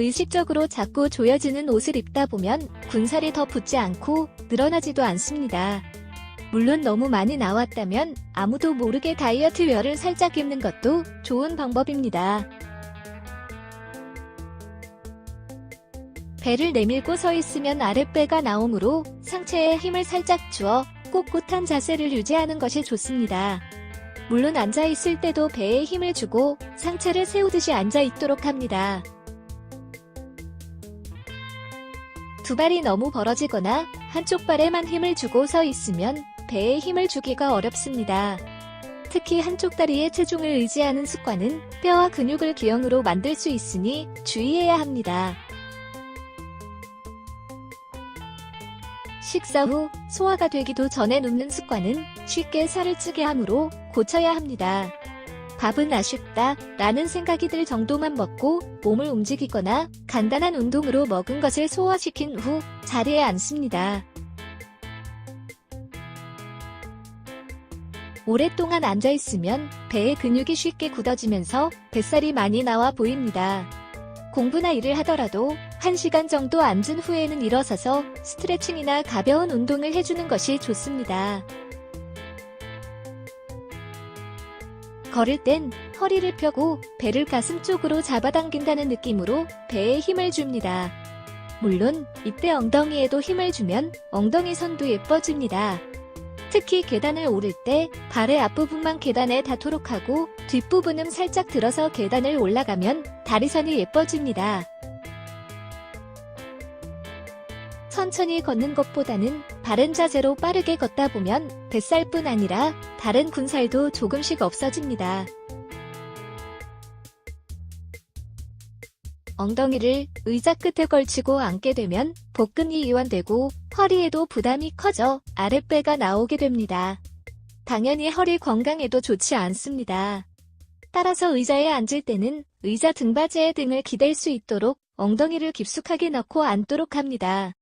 의식적으로 자꾸 조여지는 옷을 입다 보면 군살이 더 붙지 않고 늘어나지도 않습니다. 물론 너무 많이 나왔다면 아무도 모르게 다이어트 웨어를 살짝 입는 것도 좋은 방법입니다. 배를 내밀고 서 있으면 아랫배가 나오므로 상체에 힘을 살짝 주어 꼿꼿한 자세를 유지하는 것이 좋습니다. 물론 앉아 있을 때도 배에 힘을 주고 상체를 세우듯이 앉아 있도록 합니다. 두 발이 너무 벌어지거나 한쪽 발에만 힘을 주고 서 있으면 배에 힘을 주기가 어렵습니다. 특히 한쪽 다리에 체중을 의지하는 습관은 뼈와 근육을 기형으로 만들 수 있으니 주의해야 합니다. 식사 후 소화가 되기도 전에 눕는 습관은 쉽게 살을 찌게 하므로 고쳐야 합니다. 밥은 아쉽다 라는 생각이 들 정도만 먹고 몸을 움직이거나 간단한 운동으로 먹은 것을 소화시킨 후 자리에 앉습니다. 오랫동안 앉아있으면 배의 근육이 쉽게 굳어지면서 뱃살이 많이 나와 보입니다. 공부나 일을 하더라도 1시간 정도 앉은 후에는 일어서서 스트레칭이나 가벼운 운동을 해주는 것이 좋습니다. 걸을 땐 허리를 펴고 배를 가슴 쪽으로 잡아당긴다는 느낌으로 배에 힘을 줍니다. 물론 이때 엉덩이에도 힘을 주면 엉덩이 선도 예뻐집니다. 특히 계단을 오를 때 발의 앞부분만 계단에 닿도록 하고 뒷부분은 살짝 들어서 계단을 올라가면 다리선이 예뻐집니다. 천천히 걷는 것보다는 바른 자세로 빠르게 걷다 보면 뱃살뿐 아니라 다른 군살도 조금씩 없어집니다. 엉덩이를 의자 끝에 걸치고 앉게 되면 복근이 이완되고 허리에도 부담이 커져 아랫배가 나오게 됩니다. 당연히 허리 건강에도 좋지 않습니다. 따라서 의자에 앉을 때는 의자 등받이에 등을 기댈 수 있도록 엉덩이를 깊숙하게 넣고 앉도록 합니다.